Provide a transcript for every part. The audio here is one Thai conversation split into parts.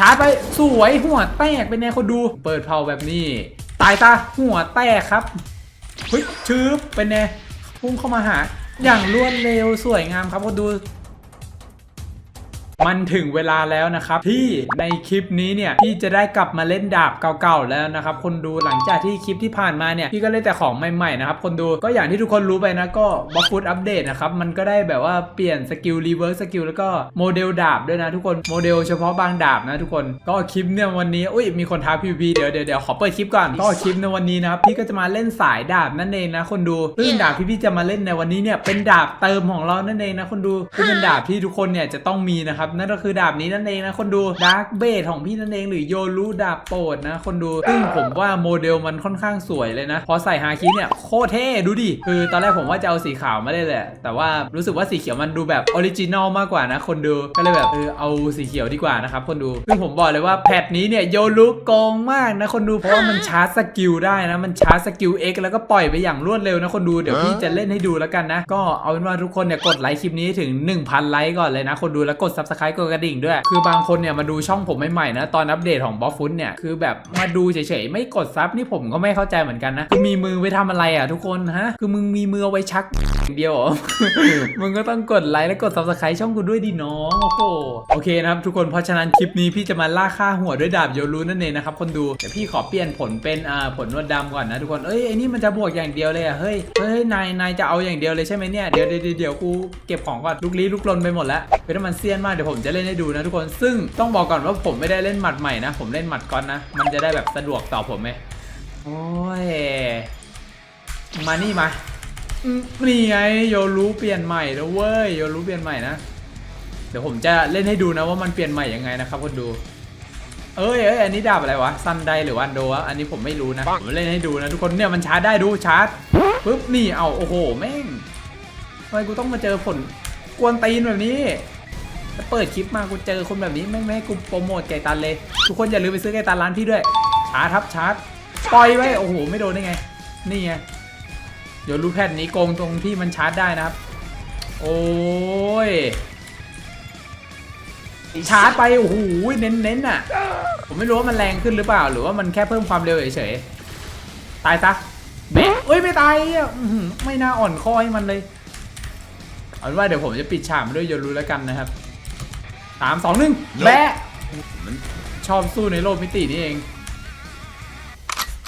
ชาร์จไปสวยหัวแตกเป็นไงคนดู เปิดเผาแบบนี้ ตายตาหัวแตกครับเฮ้ยชืบเป็นไงพุ่งเข้ามาหา อย่างรวดเร็วสวยงามครับคนดู มันถึงเวลาแล้วนะครับที่ในคลิปนี้เนี่ยพี่จะได้กลับมาเล่นดาบเก่าๆแล้วนะครับคนดูหลังจากที่คลิปที่ผ่านมาเนี่ยพี่ก็เล่นแต่ของใหม่ๆนะครับคนดูก็อย่างที่ทุกคนรู้ไปนะก็บัฟฟูดอัปเดตนะครับมันก็ได้แบบว่าเปลี่ยนสกิลรีเวิร์สสกิลแล้วก็โมเดลดาบด้วยนะทุกคนโมเดลเฉพาะบางดาบนะทุกคนก็คลิปเนี่ยวันนี้อุ้ยมีคนท้า PVP เดี๋ยวเดี๋ยวเดี๋ยวขอเปิดคลิปก่อนก็คลิปในวันนี้นะครับพี่ก็จะมาเล่นสายดาบนั่นเองนะคนดูซึ่งดาบที่พี่จะมาเล่นในวันนี้เนี่ยเป็นดาบเติมของเรานั่นเองนะคนดูเป็นดาบที่ทุกคนเนี่ยจะต้องมีนะครับนั่นก็คือดาบนี้นั่นเองนะคนดูดาร์กเบสของพี่นั่นเองหรือโยรูดาบโปรดนะ คนดูซึ่งผมว่าโมเดลมันค่อนข้างสวยเลยนะ พอใส่ฮาคิเนี่ยโคตรเท่ดูดิ คือตอนแรกผมว่าจะเอาสีขาวมาได้แหละ แต่ว่ารู้สึกว่าสีเขียวมันดูแบบออริจินอลมากกว่านะ คนดูก็เลยแบบเออเอาสีเขียวดีกว่านะครับคนดูซึ่งผมบอกเลยว่าแพทนี้เนี่ยโยรูโกงมากนะคนดูเพราะว่ามันชาร์จสกิลได้นะมันชาร์จสกิล X แล้วก็ปล่อยไปอย่างรวดเร็วนะคนดูเดี๋ยวพี่จะเล่นให้ดูแล้วกันนะ ก็เอาเป็นว่าทุกคนเนี่ยกดไลค์คลิปนี้ถึง 1000 ไลค์ก่อนเลยนะคนดูแล้วกด subscribe กดกระดิ่งด้วย คือบางคนเนี่ยมาดูช่องผมใหม่ๆนะ ตอนอัปเดตของบอฟฟุตเนี่ย คือแบบมาดูเฉยๆ ไม่กดซับนี่ผมก็ไม่เข้าใจเหมือนกันนะคือมีมือไว้ทำอะไรอะทุกคนฮะ คือมึงมีมือเอาไว้ชักอย่างเดียวมึงก็ต้องกดไลค์และกด subscribe ช่องกูด้วยดิน้องโอ้โหโอเคนะครับทุกคนเพราะฉะนั้นคลิปนี้พี่จะมาล่าค่าหัวด้วยดาบโยรูนั่นเองนะครับคนดูเดี๋ยวพี่ขอเปลี่ยนผลเป็นอ่าผลนวดดำก่อนนะทุกคนเอ้ยไอ้นี่มันจะบวกอย่างเดียวเลยอะเฮ้ยเฮ้ยนายนายจะเอาอย่างเดียวเลยใช่ไหมเนี่ยเดี๋ยวเดี๋ยวเดี๋ยวเดี๋ยวกูเก็บของก่อนลุกลี้ลุกลนไปหมดแล้วเป็นมันเซียนมากเดี๋ยวผมจะเล่นให้ดูนะทุกคนซึ่งต้องบอกก่อนว่าผมไม่ได้เล่นหมัดใหม่นะ ผมเล่นหมัดก้อนนะ มันจะได้แบบสะดวกต่อผมไหมโอ้ยมานี่มาอืมนี่ไงโยรู้เปลี่ยนใหม่แล้วเว้ยโยรู้เปลี่ยนใหม่นะเดี๋ยวผมจะเล่นให้ดูนะว่ามันเปลี่ยนใหม่ยังไงนะครับคนดู เอ้ยเอ้ยอันนี้ดาบอะไรวะซันไดหรือวันโดวะอันนี้ผมไม่รู้นะผมเล่นให้ดูนะทุกคนเนี่ยมันชาร์จได้ดูชาร์จปุ๊บนี่เอาโอ้โหแม่งทำไมกูต้องมาเจอผลกวนตีนแบบนี้ แล้วเปิดคลิปมากูเจอคนแบบนี้แม่ไม่ให้กูโปรโมทไก่ตันเลย ทุกคนอย่าลืมไปซื้อไก่ตันร้านพี่ด้วยชาร์จครับชาร์จปล่อยไว้โอ้โหไม่โดนได้ไง นี่ไงเดี๋ยวรู้แพทนี้โกงตรงที่มันชาร์จได้นะครับ โอ้ยชาร์จไปโอ้โหเน้นเน้นอะ ผมไม่รู้ว่ามันแรงขึ้นหรือเปล่า หรือว่ามันแค่เพิ่มความเร็วเฉยๆตายซะแบะเอ้ยไม่ตายอะไม่น่าอ่อนคอให้มันเลยเอาเป็นว่าเดี๋ยวผมจะปิดฉากมันด้วยโยรู้แล้วกันนะครับ สามสองหนึ่งแบะมันชอบสู้ในโลกมิตินี่เอง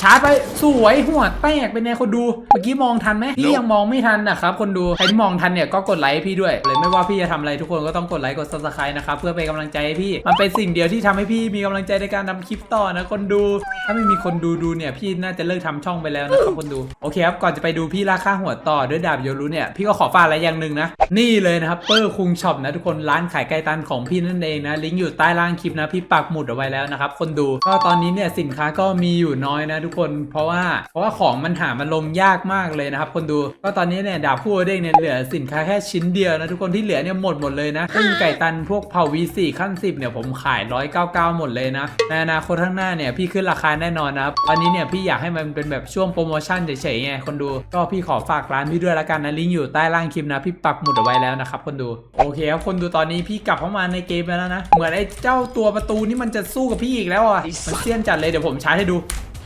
ชาร์จไปสวยหัวแตกเป็นไงคนดู เมื่อกี้มองทันไหมพี่ยังมองไม่ทันนะครับคนดูใครที่มองทันเนี่ยก็กดไลค์ให้พี่ด้วยเลยไม่ว่าพี่จะทำอะไรทุกคนก็ต้องกดไลค์กด subscribe นะครับเพื่อเป็นกำลังใจให้พี่มันเป็นสิ่งเดียวที่ทำให้พี่มีกำลังใจในการทำคลิปต่อนะคนดู ถ้าไม่มีคนดูดูเนี่ยพี่น่าจะเลิกทำช่องไปแล้วนะครับคนดูโอเคครับก่อนจะไปดูพี่ราคาหัวต่อด้วยดาบโยรุเนี่ยพี่ก็ขอฝากอะไรอย่างหนึ่งนะนี่เลยนะครับเปอร์คุงช็อปนะทุกคนร้านขายไก่ตันของพี่นั่นเองนะลิงก์อยู่ใต้ล่างคลิปนะพี่ปักหมุดเอาไว้แล้วนะครับคนดูก็ตอนนี้เนี่ยสินค้าก็มีอยู่น้อยนะทุกคนเพราะว่าเพราะว่าของมันหามันลงยากมากเลยนะครับ คนดูก็ตอนนี้เนี่ยดาบคู่เด้งเนี่ยเหลือสินค้าแค่ชิ้นเดียวนะทุกคนที่เหลือเนี่ยหมดหมดเลยนะซึ่งไก่ตันพวกเผ่า V4 ขั้น10เนี่ยผมขาย199หมดเลยนะในอนาคตข้างหน้าเนี่ยพี่ขึ้นราคาแน่นอนนะครับตอนนี้เนี่ยพี่อยากให้มันเป็นแบบช่วงโปรโมชั่นเฉยๆไงคนดูก็พี่ขอฝากร้านพี่ด้วยละกันนะลิงก์อยู่ใต้ล่างคลิปนะพี่ปักหมุดเอาไว้แล้วนะครับคนดูโอเคครับคนดูตอนนี้พี่กลับเข้ามาในเกมแล้วนะเหมือนไอ้เจ้าตัวประตูนี่มันจะสู้กับพี่อีกแล้วอะมันเสี้ยนจัดเลยเดี๋ยวผมชาร์จให้ดู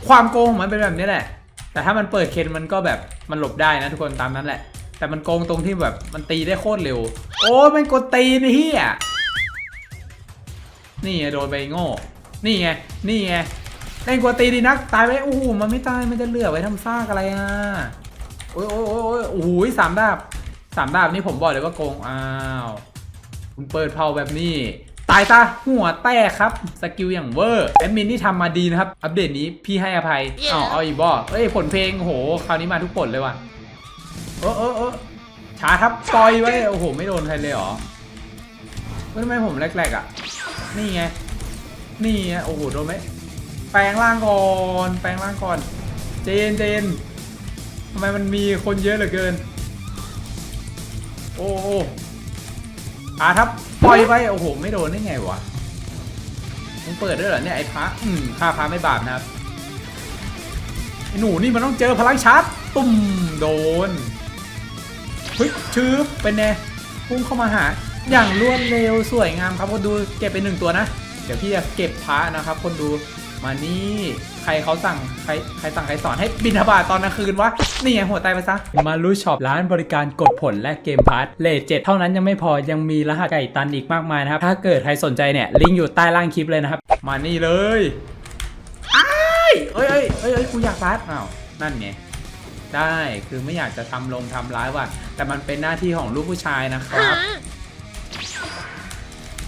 ความโกงของมันเป็นแบบนี้แหละ แต่ถ้ามันเปิดเคนมันก็แบบมันหลบได้นะทุกคนตามนั้นแหละ แต่มันโกงตรงที่แบบมันตีได้โคตรเร็ว โอ้ยมันกดตีนี่เฮียนี่ไงโดนไปโง่ นี่ไง นี่ไงเล่นกดตีดีนัก ตายไปโอ้โหมันไม่ตาย มันจะเหลือไว้ทำซากอะไรอะ โอ้ยโอ้ยโอ้ยโอ้ยโอ้โหสามดาบสามดาบนี่ผมบอกเลยว่าโกง อ้าว คุณเปิดเผาแบบนี้ ตายซะหัวแตกครับ สกิลอย่างเวอร์แอดมินที่ทำมาดีนะครับ อัปเดตนี้พี่ให้อภัยเอาเอาอีกบ่เอ้ยผลเพลงโอ้โหคราวนี้มาทุกผลเลยว่ะเออเออเออช้าครับต่อยไว้โอ้โห ไม่โดนใครเลยเหรอเฮ้ยทำไมผมแรกๆอะ นี่ไง นี่ไงโอ้โหโดนไหมแปลงร่างก่อนแปลงร่างก่อน เจนเจนทำไมมันมีคนเยอะเหลือเกิน โอ้โอ้อาทับ ปล่อยไปโอ้โหไม่โดนได้ไงวะมึงเปิดด้วยเหรอเนี่ยไอ้พระอืมฆ่าพระไม่บาปนะครับไอ้หนูนี่มันต้องเจอพลังชาร์จตุ่มโดนเฮ้ยชืบเป็นไงพุ่งเข้ามาหา อย่างรวดเร็วสวยงามครับก็ดูเก็บไปหนึ่งตัวนะ เดี๋ยวพี่จะเก็บพระนะครับ คนดูมานี่ รเขาสั่งใครใครสั่งใครสอนให้บินทบาทตอนกลางคืนวะนี่ไงหัวไตไปซะมารู้ช็อปร้านบริการกดผลและเกมพาร์ทเลทเจ็ดเท่านั้นยังไม่พอยังมีรหัสไก่ตันอีกมากมายนะครับ ถ้าเกิดใครสนใจเนี่ยลิงก์อยู่ใต้ล่างคลิปเลยนะครับ มานี่เลยอ้ายเอ้ยเอ้ยเอ้ยเอ้ยกูอยากพาร์ทอ้าวนั่นไงได้คือไม่อยากจะทำลงทำร้ายว่ะแต่มันเป็นหน้าที่ของลูกผู้ชายนะครับ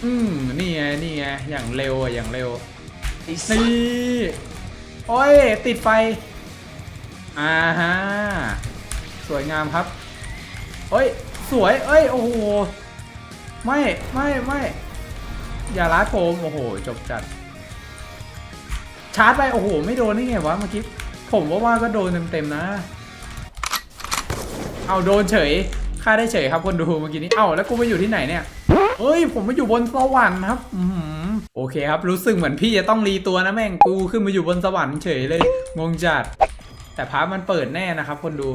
อืมนี่ไงนี่ไงอย่างเร็วอะอย่างเร็วนี่ โอ้ย ติดไฟ อ่าฮะ สวยงามครับเอ้ย สวย เอ้ย โอ้โห ไม่ ไม่ ไม่ อย่าล้าโถมโอ้โห จบจัด ชาร์จไป โอ้โห ไม่โดนได้ไงวะ เมื่อกี้ ผมว่าว่าก็โดนเต็มๆนะ เอาโดนเฉย ค่าได้เฉยครับคนดูเมื่อกี้นี้ เอ้าแล้วกูไปอยู่ที่ไหนเนี่ย เอ้ย ผมมาอยู่บนสวรรค์ครับโอเคครับ รู้สึกเหมือนพี่จะต้องรีตัวนะแม่งกูขึ้นมาอยู่บนสวรรค์เฉยเลย งงจัด แต่พาร์ทมันเปิดแน่นะครับ คนดู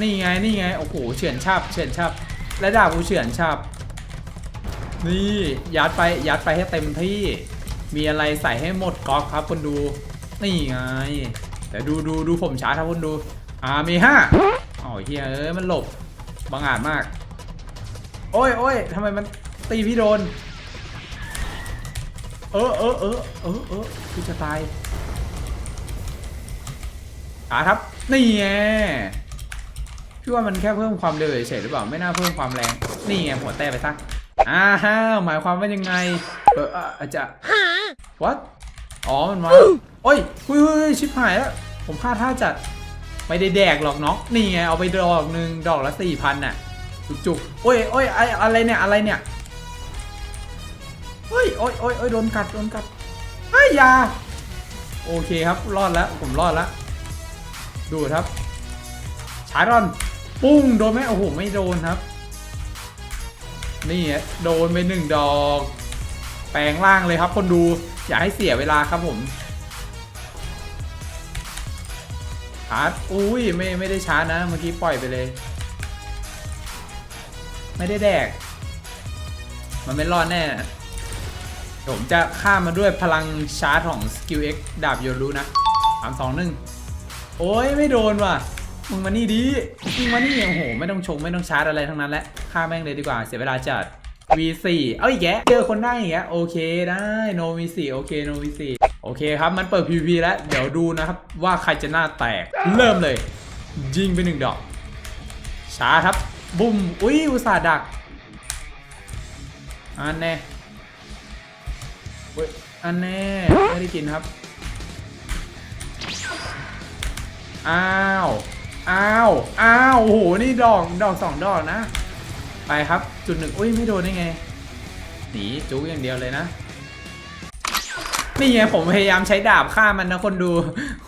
นี่ไงนี่ไง โอ้โหเฉือนชับเฉือนชับและดาบกูเฉือนชับ นี่ยัดไปยัดไปให้เต็มที่ มีอะไรใส่ให้หมดก๊อกครับ คนดู นี่ไง แต่ดูดูดูผมช้าครับคนดู อ่ามีห้าอ๋อเฮียเอ้ยมันหลบบังอาจมาก โอ้ยโอ้ยทำไมมัน ตีพี่โดน เออเออเออเออเออพี่จะตายอาครับ นี่ไงพี่ว่ามันแค่เพิ่มความเร็วเฉยหรือเปล่า ไม่น่าเพิ่มความแรง นี่ไงหัวแตกไปซะอ้าฮาวหมายความว่ายังไง เอออ่อาจจะ what อ๋อ มันมาโอ้ยหุยหุยชิบหายแล้ว ผมพลาดท่าจัด ไม่ได้แดกหรอกเนาะนี่ไง เอาไปดอกหนึ่งดอกละสี่พันน่ะ จุกๆโอ้ยโอ้ยไออะไรเนี่ย อะไรเนี่ย เฮ้ยโอ้ยโอ้ยโอ้ยโดนกัดโดนกัดเฮ้ยอยาโอเคครับรอดแล้วผมรอดแล้วดูครับชาร์รอนปุ้งโดนไหมโอ้โหไม่โดนครับ นี่อะโดนไปหนึ่งดอก แปลงร่างเลยครับ คนดูอย่าให้เสียเวลาครับผมชาร์จอุ้ยไม่ไม่ได้ชาร์จนะเมื่อกี้ปล่อยไปเลย ไม่ได้แดก มันไม่รอดแน่ ผมจะข้ามมาด้วยพลังชาร์จของสกิล X ดาบโยรูนะสามสองหนึ่งโอ้ยไม่โดนว่ะ มึงมานี่ดิมึงมานี่โอ้โห ไม่ต้องชงไม่ต้องชาร์จอะไรทั้งนั้นแหละฆ่าแม่งเลยดีกว่า เสียเวลาจัด V4 เอาอีกแกเจอคนได้อีกแกะโอเคได้ no V4 โอเค no V4 โอเคครับ มันเปิด PVP แล้ว เดี๋ยวดูนะครับ ว่าใครจะหน้าแตก เริ่มเลย ยิงไปหนึ่งดอก ช้าครับ บุ้ม อุ้ยอุตส่าห์ดักอันแน่ เว้ยอันแน่ไม่ได้กินครับ อ้าว อ้าว อ้าว โอ้โห นี่ดอก ดอกสองดอกนะ ไปครับ จุดหนึ่งอุ้ย ไม่โดนได้ไง หนีจุกอย่างเดียวเลยนะ นี่ไงผมพยายามใช้ดาบฆ่ามันนะคนดู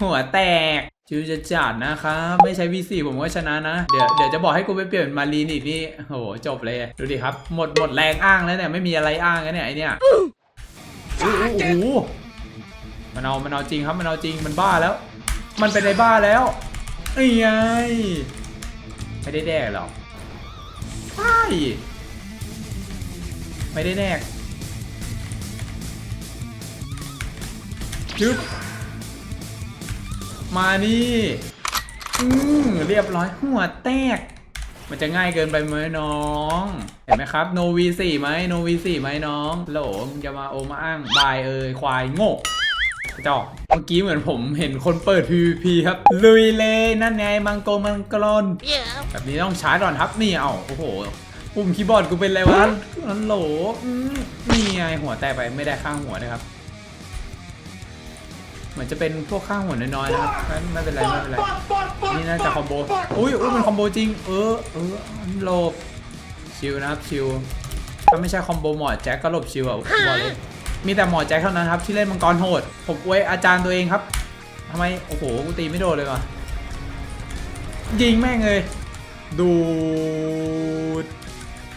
หัวแตกชิวจะจัดนะครับ ไม่ใช้ V4 ผมก็ชนะนะ เดี๋ยวเดี๋ยวจะบอกให้กูไปเปลี่ยนมารีนอีกนี่โหจบเลย ดูดิครับ หมดหมดแรงอ้างแล้วเนี่ย ไม่มีอะไรอ้างแล้วเนี่ยไอเนี่ย โอ้โหมันเอามันเอาจริงครับมันเอาจริงมันบ้าแล้ว มันเป็นไอ้บ้าแล้วไอ้ไงไม่ได้แดกหรอกใช่ไม่ได้แดกจึ๊บมานี่อืมเรียบร้อยหัวแตก มันจะง่ายเกินไปไหมน้อง เห็นไหมครับโนวีสี่ไหมโนวีสี่ไหมน้องโหลมึงจะมาโอมาอ้างบายเอยควายโง่จอกเมื่อกี้เหมือนผมเห็นคนเปิด PVP ครับ ลุยเลยนั่นไงมังโกมังกรนแบบนี้ต้องชาร์จก่อนครับนี่เอาโอ้โหปุ่มคีย์บอร์ดกูเป็นไรวะนั่นโหลอืมนี่ไงหัวแตกไปไม่ได้ข้างหัวนะครับ เหมือนจะเป็นพวกข้างหัวน้อยๆนะครับไม่ไม่เป็นไรไม่เป็นไรนี่น่าจะคอมโบอุ้ยอุ้ยมันคอมโบจริง เออเออหลบชิลนะครับชิลถ้าไม่ใช่คอมโบหมอแจ็คก็หลบชิลอะบอกเลยมีแต่หมอแจ็คเท่านั้นครับที่เล่นมังกรโหด ผมอวยอาจารย์ตัวเองครับทำไมโอ้โหกูตีไม่โดนเลยวะยิงแม่งเลยดูด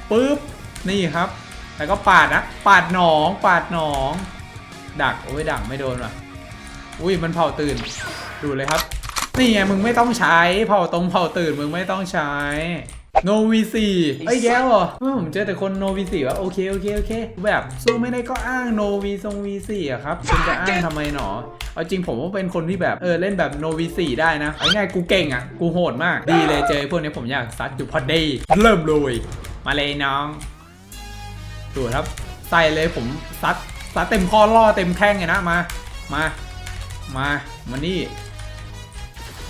ปึ๊บนี่ครับ แล้วก็ปาดนะปาดหนอง ปาดหนอง ดักโอ้ยดักไม่โดนว่ะ อุ้ยมันเผาตื่น ดูเลยครับ นี่ไงมึงไม่ต้องใช้ เผาตรงเผาตื่นมึงไม่ต้องใช้โนวีสี่ไอ้แก้วเหรอผมเจอแต่คนโนวีสี่วะโอเคโอเคโอเค แบบสู้ไม่ได้ก็อ้างโนวีทรงวีสี่อะครับคุณจะอ้างทำไมหนอเอาจริงผมว่าเป็นคนที่แบบเออเล่นแบบโนวีสี่ได้นะเอาง่ายกูเก่งอะ กูโหดมาก ดีเลยเจอพวกนี้ผมอยากซัดอยู่พอดีเริ่มเลยมาเลยน้องดูครับใส่เลยผมซัดซัดเต็มข้อล่อเต็มแข้งเลยนะมามา มา มานี่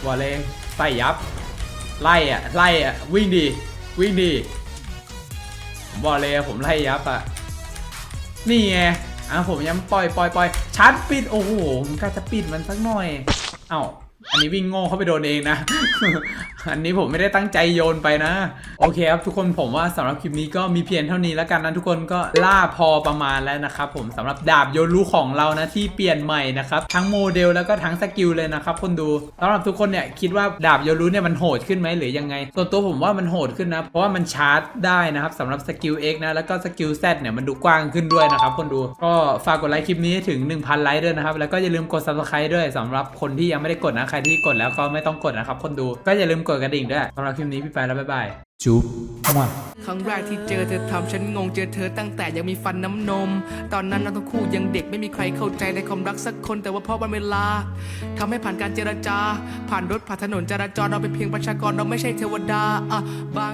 วอลเลงใส่ยับ ไล่อะไล่อะวิ่งดี วิ่งดีผมบอกเลยผมไล่ยับอะนี่ไงอะผมยังปล่อยปล่อยปล่อยชัดปิดโอ้โหผมกล้าจะปิดมันสักหน่อย เอ้าอันนี้วิ่งโง่เข้าไปโดนเองนะ อันนี้ผมไม่ได้ตั้งใจโยนไปนะ โอเคครับทุกคนผมว่าสำหรับคลิปนี้ก็มีเพียงเท่านี้แล้วกันนะทุกคนก็ล่าพอประมาณแล้วนะครับผมสำหรับดาบโยรุของเรานะที่เปลี่ยนใหม่นะครับทั้งโมเดลแล้วก็ทั้งสกิลเลยนะครับคนดูสำหรับทุกคนเนี่ยคิดว่าดาบโยรุเนี่ยมันโหดขึ้นไหมหรือยังไง ส่วนตัวผมว่ามันโหดขึ้นนะ เพราะว่ามันชาร์จได้นะครับสำหรับสกิล X นะแล้วก็สกิล Z เนี่ยมันดูกว้างขึ้นด้วยนะครับคนดูก็ฝากกดไลค์คลิปนี้ถึง 1,000 ไลค์ด้วยนะครับแล้วก็อย่าลืมกด subscribe ด้วยสำหรับคนที่ยังไม่ได้กดนะใครที่กดแล้วก็ไม่ต้องกดนะครับคนดูก็อย่าลืมกดกระดิ่งด้วยสำหรับคลิปนี้พี่ไปแล้วบ๊ายบาย จุ๊บมั่ว ครั้งแรกที่เจอเธอทำฉันงงเจอเธอตั้งแต่ยังมีฟันน้ำนม ตอนนั้นเราทั้งคู่ยังเด็กไม่มีใครเข้าใจในความรักสักคนแต่ว่าเพราะวันเวลาทำให้ผ่านการเจรจา ผ่านรถผ่านถนนจราจรเราเป็นเพียงประชากรเราไม่ใช่เทวดาอะบาง